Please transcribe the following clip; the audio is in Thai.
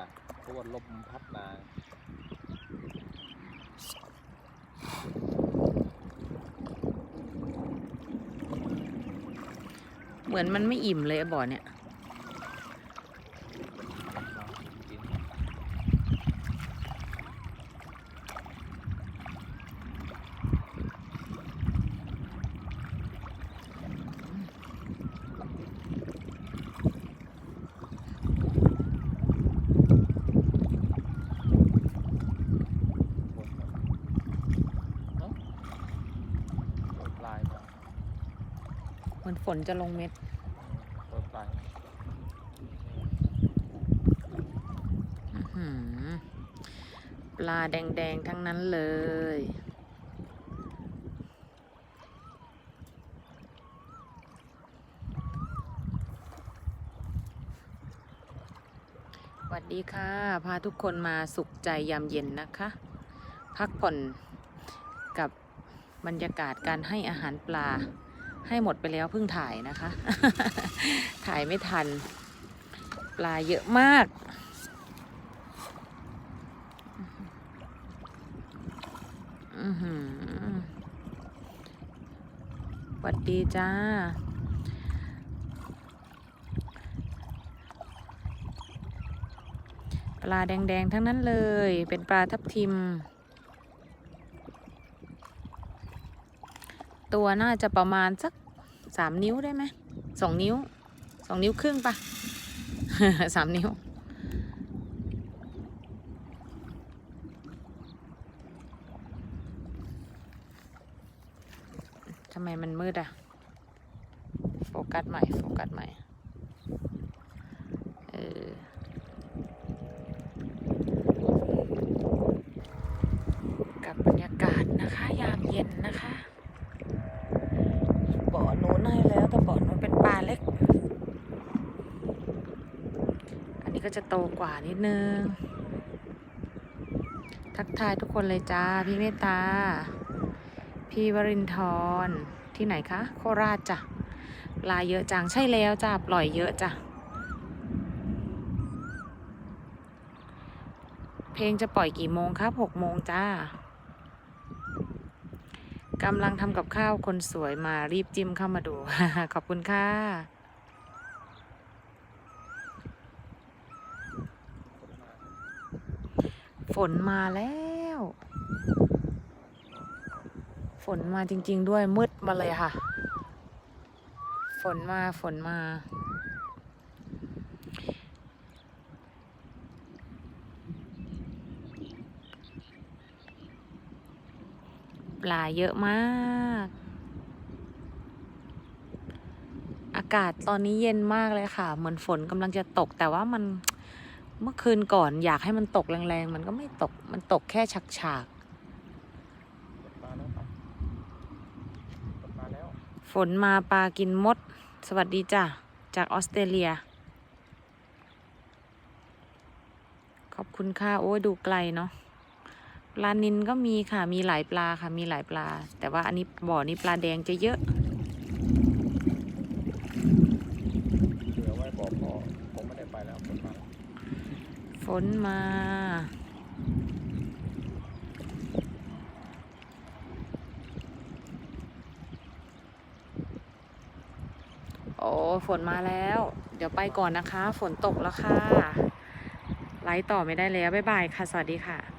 อะเพราะว่าลมพัดมาเหมือนมันไม่อิ่มเลยบ่อเนี่ย จริง เปิดปลายมา เห มือนฝนจะลงเม็ดเปิดปลายอื้อหือปลาแดง ๆ ทั้งนั้นเลย สวัสดีค่ะ พาทุกคนมาสุขใจยามเย็นนะคะ พักผ่อนกับบรรยากาศการให้อาหารปลา ให้หมดไปแล้วเพิ่งถ่ายนะคะ ถ่ายไม่ทัน ปลาเยอะมากอือหือสวัสดีจ้า ปลาแดงๆ ทั้งนั้นเลย เป็นปลาทับทิม ตัวน่าจะประมาณสักสามนิ้วได้ไหมสองนิ้วสองนิ้วครึ่งปะสามนิ้ว ทำไมมันมืดอะโฟกัสใหม่ โฟกัสใหม่ เออกับบรรยากาศนะคะ ยามเย็นนะคะบ่อนู้นให้แล้วแต่บ่อนู้นเป็นปลาเล็ก อันนี้ ก็จะโตกว่านิดนึง ทักทายทุกคนเลยจ้า พี่เมตตา พี่วรินทร์ที่ไหนคะ โคราชจ้ะปลาเยอะจังใช่แล้วจ้าปล่อยเยอะจ้ะเพลงจะปล่อยกี่โมงครับหกโมงจ้ากำลังทำกับข้าวคนสวยมารีบจิ้มเข้ามาดู ขอบคุณค่ะ ฝนมาแล้ว ฝนมาจริง ๆ ด้วยมืดมาเลยค่ะ ฝนมาฝนมา ปลาเยอะมาก อากาศตอนนี้เย็นมากเลยค่ะ เหมือนฝนกำลังจะตกแต่ว่ามัน เมื่อคืนก่อนอยากให้มันตกแรงๆ มันก็ไม่ตก มันตกแค่ฉากเปิดปลาแล้วครับเปิดปลาแล้วๆฝนมาปลากินมด สวัสดีจ้ะ จากออสเตรเลีย ขอบคุณค่ะ โอ้ยดูไกลเนาะ ปลานินก็มีค่ะ มีหลายปลาค่ะ มีหลายปลา แต่ว่าอันนี้บ่อนี้ปลาแดงจะเยอะ เหลือไว้บอกพ่อคงไม่ได้ไปแล้วเปิดปลาแล้ว ฝ นมา โอ้ฝนมาแล้ว เดี๋ยวไปก่อนนะคะ ฝนตกแล้วค่ะ ไลฟ์ต่อไม่ได้แล้ว บ๊ายบายค่ะ สวัสดีค่ะ